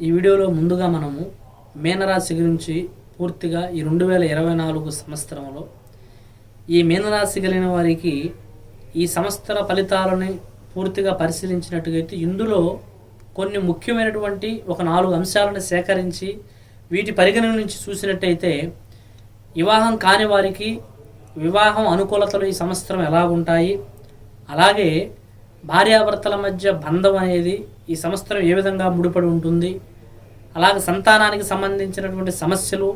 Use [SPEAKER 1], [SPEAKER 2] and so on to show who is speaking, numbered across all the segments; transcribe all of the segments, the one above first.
[SPEAKER 1] ఈ వీడియోలో ముందుగా మనము మీనరాశి గురించి పూర్తిగా ఈ రెండు వేల ఇరవై నాలుగు సంవత్సరంలో ఈ మీనరాశి కలిగిన వారికి ఈ సంవత్సర ఫలితాలని పూర్తిగా పరిశీలించినట్టుగైతే ఇందులో కొన్ని ముఖ్యమైనటువంటి ఒక నాలుగు అంశాలను సేకరించి వీటి పరిగణన నుంచి చూసినట్టయితే వివాహం కాని వారికి వివాహం అనుకూలతలు ఈ సంవత్సరం ఎలాగుంటాయి? అలాగే భార్యాభర్తల మధ్య బంధం అనేది ఈ సంవత్సరం ఏ విధంగా ముడిపడి ఉంటుంది? అలాగే సంతానానికి సంబంధించినటువంటి సమస్యలు.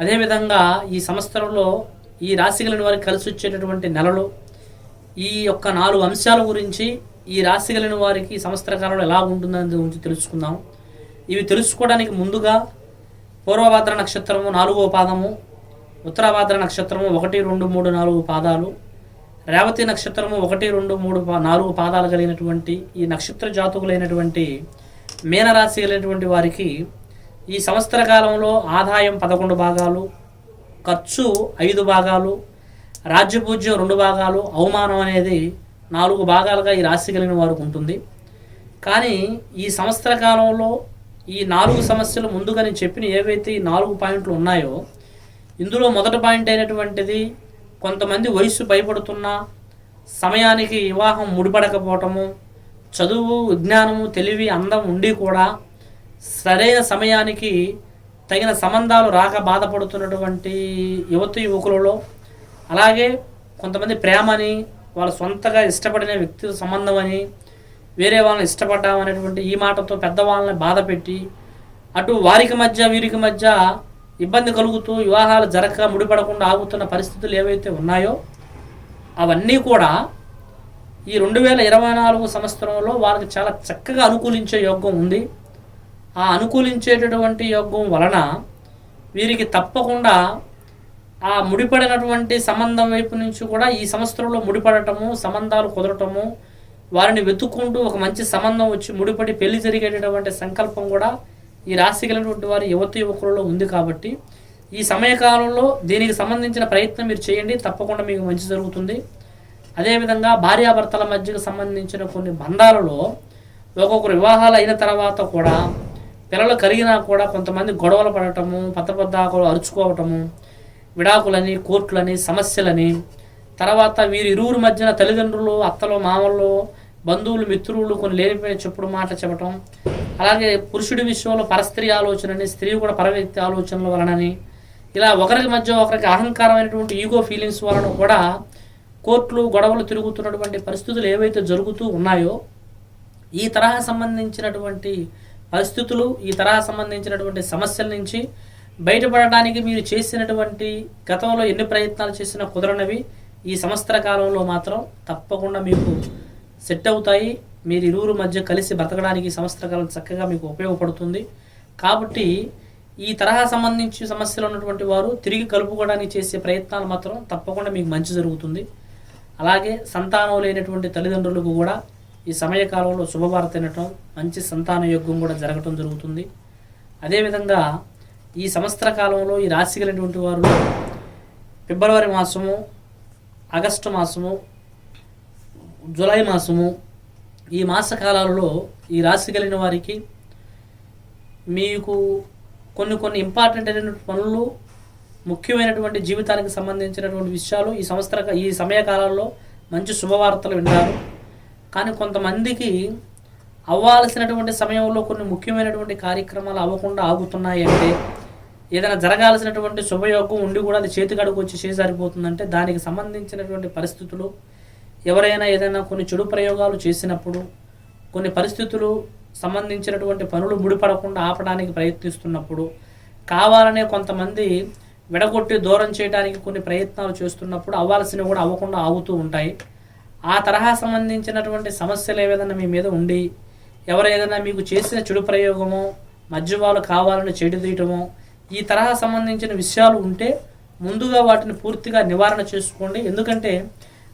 [SPEAKER 1] అదేవిధంగా ఈ సంవత్సరంలో ఈ రాశి కలిగిన వారికి కలిసి వచ్చేటటువంటి నెలలు. ఈ యొక్క నాలుగు అంశాల గురించి ఈ రాశి కలిగిన వారికి సంవత్సర కాలంలో ఎలా ఉంటుందని గురించి తెలుసుకుందాం. ఇవి తెలుసుకోవడానికి ముందుగా పూర్వభాద్ర నక్షత్రము నాలుగో పాదము ఉత్తరాభాద్ర నక్షత్రము ఒకటి రెండు మూడు నాలుగు పాదాలు రేవతి నక్షత్రము ఒకటి రెండు మూడు నాలుగు పాదాలు కలిగినటువంటి ఈ నక్షత్ర జాతకులైనటువంటి మీనరాశి కలిగినటువంటి వారికి ఈ సంవత్సర కాలంలో ఆదాయం పదకొండు భాగాలు ఖర్చు ఐదు భాగాలు రాజ్యపూజ్యం రెండు భాగాలు అవమానం అనేది నాలుగు భాగాలుగా ఈ రాశి కలిగిన వారికి ఉంటుంది. కానీ ఈ సంవత్సర కాలంలో ఈ నాలుగు సమస్యలు ముందుగా నేను చెప్పిన ఏవైతే ఈ నాలుగు పాయింట్లు ఉన్నాయో ఇందులో మొదటి పాయింట్ అయినటువంటిది కొంతమంది వయసు భయపడుతున్నా సమయానికి వివాహం ముడిపడకపోవటము చదువు విజ్ఞానము తెలివి అందం ఉండి కూడా సరైన సమయానికి తగిన సంబంధాలు రాక బాధపడుతున్నటువంటి యువతి యువకులలో అలాగే కొంతమంది ప్రేమని వాళ్ళ సొంతగా ఇష్టపడిన వ్యక్తి సంబంధం అని వేరే వాళ్ళని ఇష్టపడ్డాం అనేటువంటి ఈ మాటతో పెద్దవాళ్ళని బాధ పెట్టి అటు వారికి మధ్య వీరికి మధ్య ఇబ్బంది కలుగుతూ వివాహాలు జరగక ముడిపడకుండా ఆగుతున్న పరిస్థితులు ఏవైతే ఉన్నాయో అవన్నీ కూడా ఈ రెండు వేల ఇరవై నాలుగు సంవత్సరంలో వారికి చాలా చక్కగా అనుకూలించే యోగం ఉంది. ఆ అనుకూలించేటటువంటి యోగం వలన వీరికి తప్పకుండా ఆ ముడిపడినటువంటి సంబంధం వైపు నుంచి కూడా ఈ సంవత్సరంలో ముడిపడటము సంబంధాలు కుదరటము వారిని వెతుక్కుంటూ ఒక మంచి సంబంధం వచ్చి ముడిపడి పెళ్ళి జరిగేటటువంటి సంకల్పం కూడా ఈ రాశి కలిగినటువంటి వారి యువత యువకులలో ఉంది కాబట్టి ఈ సమయకాలంలో దీనికి సంబంధించిన ప్రయత్నం మీరు చేయండి. తప్పకుండా మీకు మంచి జరుగుతుంది. అదేవిధంగా భార్యాభర్తల మధ్యకు సంబంధించిన కొన్ని బంధాలలో ఒక్కొక్కరు వివాహాలు అయిన తర్వాత కూడా పిల్లలు కలిగినా కూడా కొంతమంది గొడవలు పడటము పద్దపద్దాకులు అరుచుకోవటము విడాకులని కోర్టులని సమస్యలని తర్వాత వీరి ఇరువురి మధ్యన తల్లిదండ్రులు అత్తలు మామలు బంధువులు మిత్రులు కొన్ని లేనిపోయిన చెప్పుడు మాటలు చెప్పటం అలాగే పురుషుడి విషయంలో పరస్త్రీ ఆలోచనని స్త్రీ కూడా పరవ్యక్తి ఆలోచనల వలనని ఇలా ఒకరికి మధ్య ఒకరికి అహంకారమైనటువంటి ఈగో ఫీలింగ్స్ వలన కూడా కోర్టులు గొడవలు తిరుగుతున్నటువంటి పరిస్థితులు ఏవైతే జరుగుతూ ఉన్నాయో ఈ తరహా సంబంధించినటువంటి పరిస్థితులు ఈ తరహా సంబంధించినటువంటి సమస్యల నుంచి బయటపడడానికి మీరు చేసినటువంటి గతంలో ఎన్ని ప్రయత్నాలు చేసినా కుదరనవి. ఈ సంవత్సర కాలంలో మాత్రం తప్పకుండా మీకు సెట్ అవుతాయి. మీరు ఇరువురు మధ్య కలిసి బ్రతకడానికి సంవత్సర కాలం చక్కగా మీకు ఉపయోగపడుతుంది. కాబట్టి ఈ తరహా సంబంధించి సమస్యలు ఉన్నటువంటి వారు తిరిగి కలుపుకోవడానికి చేసే ప్రయత్నాలు మాత్రం తప్పకుండా మీకు మంచి జరుగుతుంది. అలాగే సంతానం లేనటువంటి తల్లిదండ్రులకు కూడా ఈ సమయకాలంలో శుభవార్త తినటం మంచి సంతాన యోగం కూడా జరగటం జరుగుతుంది. అదేవిధంగా ఈ సంవత్సర కాలంలో ఈ రాశి కలిగినటువంటి వారు ఫిబ్రవరి మాసము ఆగస్టు మాసము జూలై మాసము ఈ మాస కాలాలలో ఈ రాశి కలిగిన వారికి మీకు కొన్ని కొన్ని ఇంపార్టెంట్ అయినటువంటి పనులు ముఖ్యమైనటువంటి జీవితానికి సంబంధించినటువంటి విషయాలు ఈ సంవత్సర ఈ సమయకాలంలో మంచి శుభవార్తలు వింటారు కానీ కొంతమందికి అవ్వాల్సినటువంటి సమయంలో కొన్ని ముఖ్యమైనటువంటి కార్యక్రమాలు అవ్వకుండా ఆగుతున్నాయి అంటే ఏదైనా జరగాల్సినటువంటి శుభయోగం ఉండి కూడా అది చేతికడుకు వచ్చి చేసారిపోతుందంటే దానికి సంబంధించినటువంటి పరిస్థితులు ఎవరైనా ఏదైనా కొన్ని చెడు ప్రయోగాలు చేసినప్పుడు కొన్ని పరిస్థితులు సంబంధించినటువంటి పనులు ముడిపడకుండా ఆపడానికి ప్రయత్నిస్తున్నప్పుడు కావాలనే కొంతమంది విడగొట్టి దూరం చేయడానికి కొన్ని ప్రయత్నాలు చేస్తున్నప్పుడు అవ్వాల్సినవి కూడా అవ్వకుండా ఆగుతూ ఉంటాయి. ఆ తరహా సంబంధించినటువంటి సమస్యలు ఏదైనా మీ మీద ఉండి ఎవరు ఏదైనా మీకు చేసిన చెడు ప్రయోగమో మధ్యవాళ్ళు కావాలని చెడు తీయటమో ఈ తరహా సంబంధించిన విషయాలు ఉంటే ముందుగా వాటిని పూర్తిగా నివారణ చేసుకోండి. ఎందుకంటే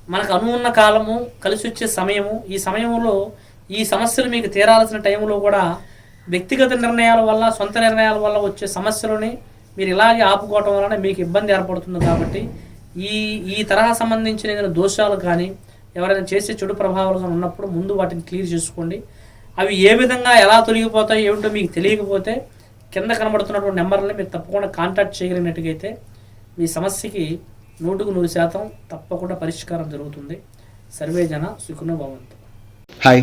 [SPEAKER 1] మనకు అనువున్న కాలము కలిసి వచ్చే సమయము ఈ సమయంలో ఈ సమస్యలు మీకు తీరాల్సిన టైంలో కూడా వ్యక్తిగత నిర్ణయాల వల్ల సొంత నిర్ణయాల వల్ల వచ్చే సమస్యలని మీరు ఇలాగే ఆపుకోవటం వలన మీకు ఇబ్బంది ఏర్పడుతుంది కాబట్టి ఈ ఈ తరహా సంబంధించిన ఏదైనా దోషాలు కానీ ఎవరైనా చేసే చెడు ప్రభావాలు కానీ ఉన్నప్పుడు ముందు వాటిని క్లియర్ చేసుకోండి. అవి ఏ విధంగా ఎలా తొలగిపోతాయి ఏమిటో మీకు తెలియకపోతే కింద కనబడుతున్నటువంటి నెంబర్ని మీరు తప్పకుండా కాంటాక్ట్ చేయగలిగినట్టుగైతే మీ సమస్యకి నూటుకు నూరు శాతం తప్పకుండా పరిష్కారం జరుగుతుంది. సర్వే జన సుఖను భవంతు.
[SPEAKER 2] హాయ్